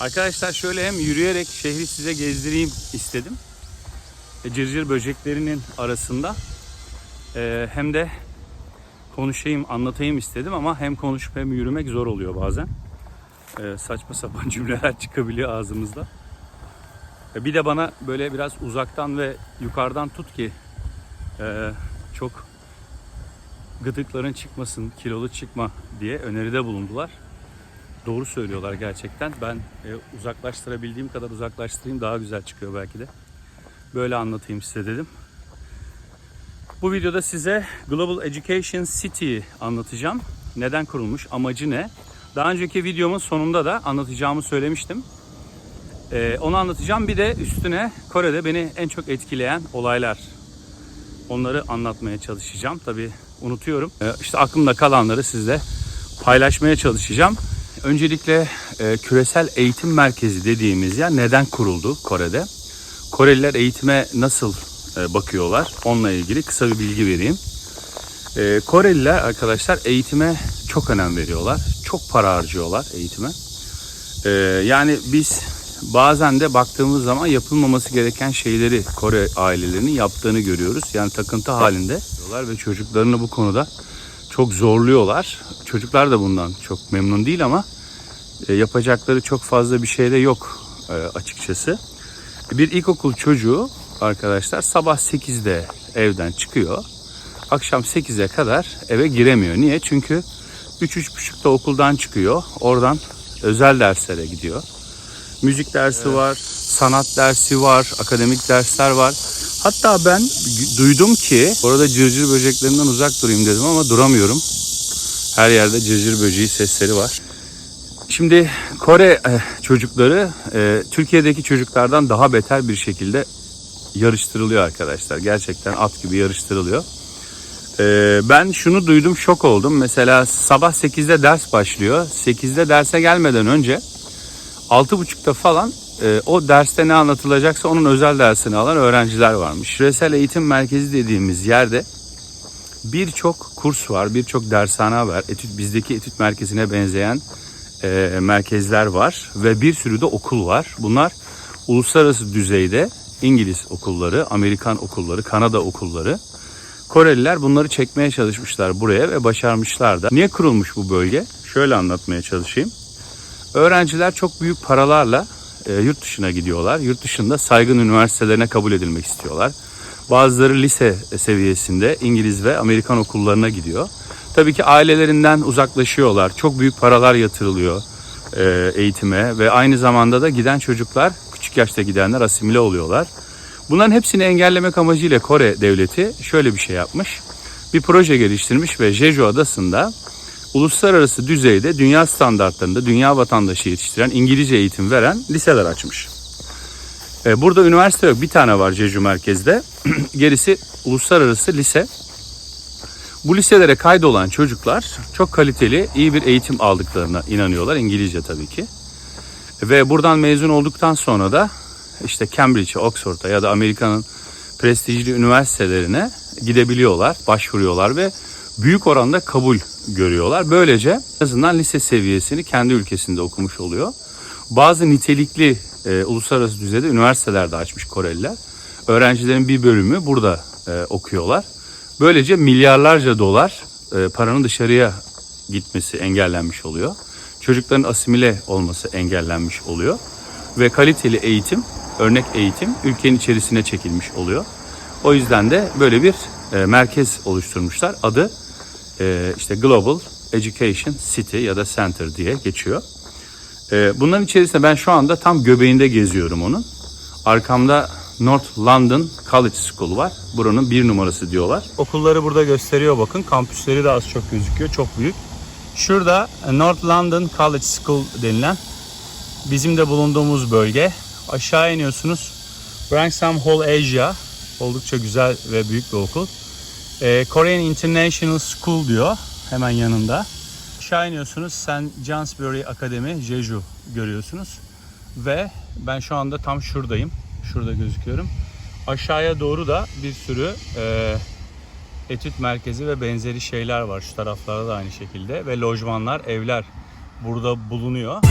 Arkadaşlar şöyle hem yürüyerek şehri size gezdireyim istedim. E, Cırcır böceklerinin arasında e, hem de konuşayım, anlatayım istedim ama hem konuşup hem yürümek zor oluyor bazen. E, saçma sapan cümleler çıkabiliyor ağzımızda. Bir de bana böyle biraz uzaktan ve yukarıdan tut ki çok gıdıkların çıkmasın, kilolu çıkma diye öneride bulundular. Doğru söylüyorlar gerçekten. Ben e, uzaklaştırabildiğim kadar uzaklaştırayım daha güzel çıkıyor belki de. Böyle anlatayım size dedim. Bu videoda size Global Education City'yi anlatacağım. Neden kurulmuş, amacı ne? Daha önceki videomun sonunda da anlatacağımı söylemiştim. Ee, onu anlatacağım. Bir de üstüne Kore'de beni en çok etkileyen olaylar. Onları anlatmaya çalışacağım. Tabii unutuyorum. Ee, işte aklımda kalanları sizle paylaşmaya çalışacağım. Öncelikle e, küresel eğitim merkezi dediğimiz yer neden kuruldu Kore'de? Koreliler eğitime nasıl e, bakıyorlar? Onunla ilgili kısa bir bilgi vereyim. E, Koreliler arkadaşlar eğitime çok önem veriyorlar. Çok para harcıyorlar eğitime. E, yani biz bazen de baktığımız zaman yapılmaması gereken şeyleri Kore ailelerinin yaptığını görüyoruz. Yani takıntı halinde ve çocuklarını bu konuda çok zorluyorlar. Çocuklar da bundan çok memnun değil ama e, yapacakları çok fazla bir şey de yok e, açıkçası. Bir ilkokul çocuğu arkadaşlar sabah 8'de evden çıkıyor. Akşam 8'e kadar eve giremiyor. Niye? Çünkü 3-3.30'da okuldan çıkıyor. Oradan özel derslere gidiyor. Müzik dersi var, sanat dersi var, akademik dersler var. Hatta ben duydum ki orada cırcır böceklerinden uzak durayım dedim ama duramıyorum. Her yerde cırcır böceği sesleri var. Şimdi Kore e, çocukları e, Türkiye'deki çocuklardan daha beter bir şekilde yarıştırılıyor arkadaşlar. Gerçekten at gibi yarıştırılıyor. E, ben şunu duydum şok oldum. Mesela sabah 8'de ders başlıyor. 8'de derse gelmeden önce 6.30'da falan o derste ne anlatılacaksa onun özel dersini alan öğrenciler varmış. Küresel eğitim merkezi dediğimiz yerde birçok kurs var, birçok dershane var. Etüt, bizdeki etüt merkezine benzeyen e, merkezler var ve bir sürü de okul var. Bunlar uluslararası düzeyde İngiliz okulları, Amerikan okulları, Kanada okulları. Koreliler bunları çekmeye çalışmışlar buraya ve başarmışlar da. Niye kurulmuş bu bölge? Şöyle anlatmaya çalışayım. Öğrenciler çok büyük paralarla e, yurt dışına gidiyorlar. Yurt dışında saygın üniversitelerine kabul edilmek istiyorlar. Bazıları lise seviyesinde İngiliz ve Amerikan okullarına gidiyor. Tabii ki ailelerinden uzaklaşıyorlar. Çok büyük paralar yatırılıyor e, eğitime ve aynı zamanda da giden çocuklar, küçük yaşta gidenler asimile oluyorlar. Bunların hepsini engellemek amacıyla Kore devleti şöyle bir şey yapmış. Bir proje geliştirmiş ve Jeju adasında uluslararası düzeyde dünya standartlarında dünya vatandaşı yetiştiren İngilizce eğitim veren liseler açmış. E, Burada üniversite yok. Bir tane var Jeju merkezde. Gerisi uluslararası lise. Bu liselere kaydolan çocuklar çok kaliteli, iyi bir eğitim aldıklarına inanıyorlar. İngilizce tabii ki. Ve buradan mezun olduktan sonra da işte Cambridge'e, Oxford'a ya da Amerika'nın prestijli üniversitelerine gidebiliyorlar, başvuruyorlar ve büyük oranda kabul görüyorlar. Böylece en azından lise seviyesini kendi ülkesinde okumuş oluyor. Bazı nitelikli e, uluslararası düzeyde üniversiteler de açmış Koreliler. Öğrencilerin bir bölümü burada e, okuyorlar. Böylece milyarlarca dolar e, paranın dışarıya gitmesi engellenmiş oluyor. Çocukların asimile olması engellenmiş oluyor. Ve kaliteli eğitim, örnek eğitim ülkenin içerisine çekilmiş oluyor. O yüzden de böyle bir e, merkez oluşturmuşlar. Adı e, işte Global Education City ya da Center diye geçiyor. E, bunların içerisinde ben şu anda tam göbeğinde geziyorum onun. Arkamda North London College School var. Buranın bir numarası diyorlar. Okulları burada gösteriyor bakın. Kampüsleri de az çok gözüküyor. Çok büyük. Şurada North London College School denilen bizim de bulunduğumuz bölge. Aşağı iniyorsunuz. Branksome Hall Asia. Oldukça güzel ve büyük bir okul. Ee, Korean International School diyor hemen yanında. Aşağı iniyorsunuz St. Johnsbury Academy Jeju görüyorsunuz. Ve ben şu anda tam şuradayım. Şurada gözüküyorum. Aşağıya doğru da bir sürü e, etüt merkezi ve benzeri şeyler var. Şu taraflarda da aynı şekilde. Ve lojmanlar, evler burada bulunuyor.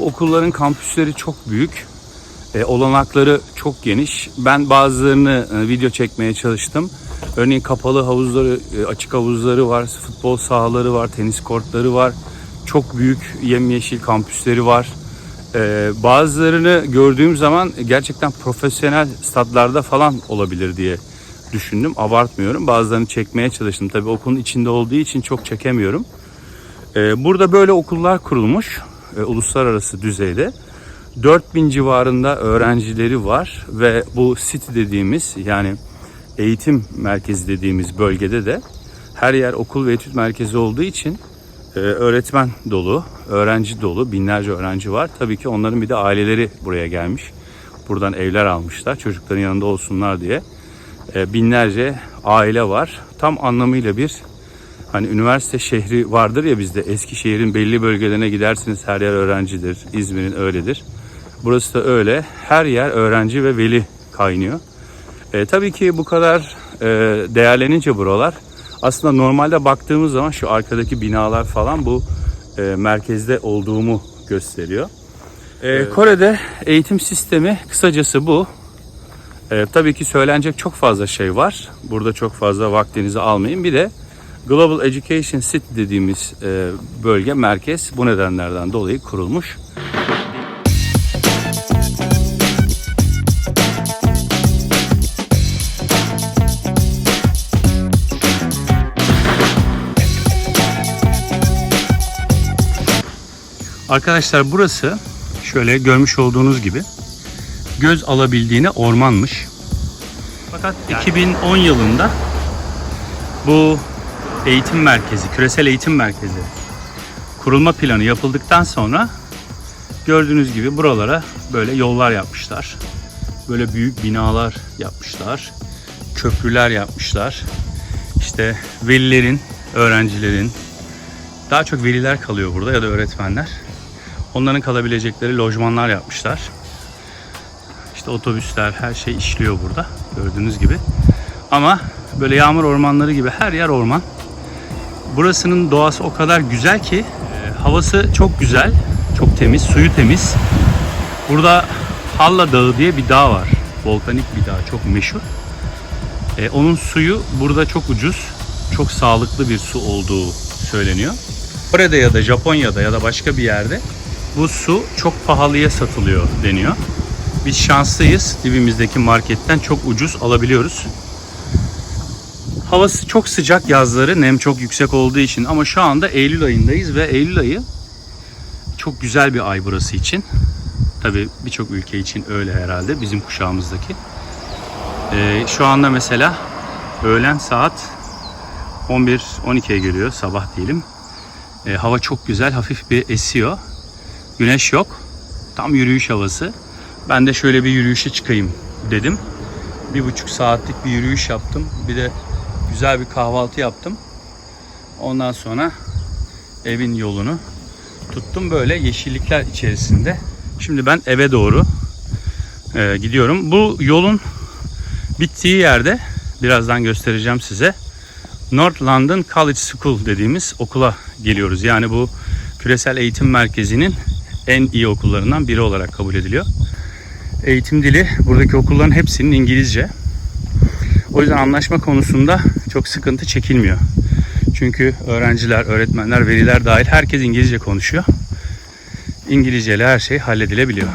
Bu okulların kampüsleri çok büyük. E, olanakları çok geniş. Ben bazılarını e, video çekmeye çalıştım. Örneğin kapalı havuzları, e, açık havuzları var, futbol sahaları var, tenis kortları var. Çok büyük yemyeşil kampüsleri var. E, bazılarını gördüğüm zaman gerçekten profesyonel statlarda falan olabilir diye düşündüm. Abartmıyorum. Bazılarını çekmeye çalıştım. Tabii okulun içinde olduğu için çok çekemiyorum. E, burada böyle okullar kurulmuş e, uluslararası düzeyde. 4000 civarında öğrencileri var ve bu city dediğimiz yani eğitim merkezi dediğimiz bölgede de her yer okul ve etüt merkezi olduğu için e, öğretmen dolu, öğrenci dolu, binlerce öğrenci var. Tabii ki onların bir de aileleri buraya gelmiş. Buradan evler almışlar çocukların yanında olsunlar diye. E, binlerce aile var. Tam anlamıyla bir hani üniversite şehri vardır ya bizde Eskişehir'in belli bölgelerine gidersiniz her yer öğrencidir. İzmir'in öyledir. Burası da öyle. Her yer öğrenci ve veli kaynıyor. E, tabii ki bu kadar e, değerlenince buralar aslında normalde baktığımız zaman şu arkadaki binalar falan bu e, merkezde olduğumu gösteriyor. E, Kore'de eğitim sistemi kısacası bu. E, tabii ki söylenecek çok fazla şey var. Burada çok fazla vaktinizi almayın. Bir de Global Education City dediğimiz e, bölge merkez bu nedenlerden dolayı kurulmuş. Arkadaşlar burası şöyle görmüş olduğunuz gibi göz alabildiğine ormanmış. Fakat 2010 yılında bu eğitim merkezi, küresel eğitim merkezi kurulma planı yapıldıktan sonra gördüğünüz gibi buralara böyle yollar yapmışlar. Böyle büyük binalar yapmışlar. Köprüler yapmışlar. İşte velilerin, öğrencilerin, daha çok veliler kalıyor burada ya da öğretmenler. Onların kalabilecekleri lojmanlar yapmışlar. İşte otobüsler, her şey işliyor burada gördüğünüz gibi. Ama böyle yağmur ormanları gibi her yer orman. Burasının doğası o kadar güzel ki e, havası çok güzel, çok temiz, suyu temiz. Burada Halla Dağı diye bir dağ var. Volkanik bir dağ, çok meşhur. E, onun suyu burada çok ucuz, çok sağlıklı bir su olduğu söyleniyor. Kore'de ya da Japonya'da ya da başka bir yerde bu su çok pahalıya satılıyor deniyor. Biz şanslıyız. Dibimizdeki marketten çok ucuz alabiliyoruz. Havası çok sıcak yazları, nem çok yüksek olduğu için ama şu anda Eylül ayındayız ve Eylül ayı çok güzel bir ay burası için. Tabii birçok ülke için öyle herhalde bizim kuşağımızdaki. Ee, şu anda mesela öğlen saat 11-12'ye geliyor sabah diyelim. Ee, hava çok güzel, hafif bir esiyor. Güneş yok. Tam yürüyüş havası. Ben de şöyle bir yürüyüşe çıkayım dedim. Bir buçuk saatlik bir yürüyüş yaptım. Bir de güzel bir kahvaltı yaptım. Ondan sonra evin yolunu tuttum böyle yeşillikler içerisinde. Şimdi ben eve doğru e, gidiyorum. Bu yolun bittiği yerde birazdan göstereceğim size. North London College School dediğimiz okula geliyoruz. Yani bu küresel eğitim merkezinin en iyi okullarından biri olarak kabul ediliyor. Eğitim dili buradaki okulların hepsinin İngilizce. O yüzden anlaşma konusunda çok sıkıntı çekilmiyor. Çünkü öğrenciler, öğretmenler, veliler dahil herkes İngilizce konuşuyor. İngilizce ile her şey halledilebiliyor.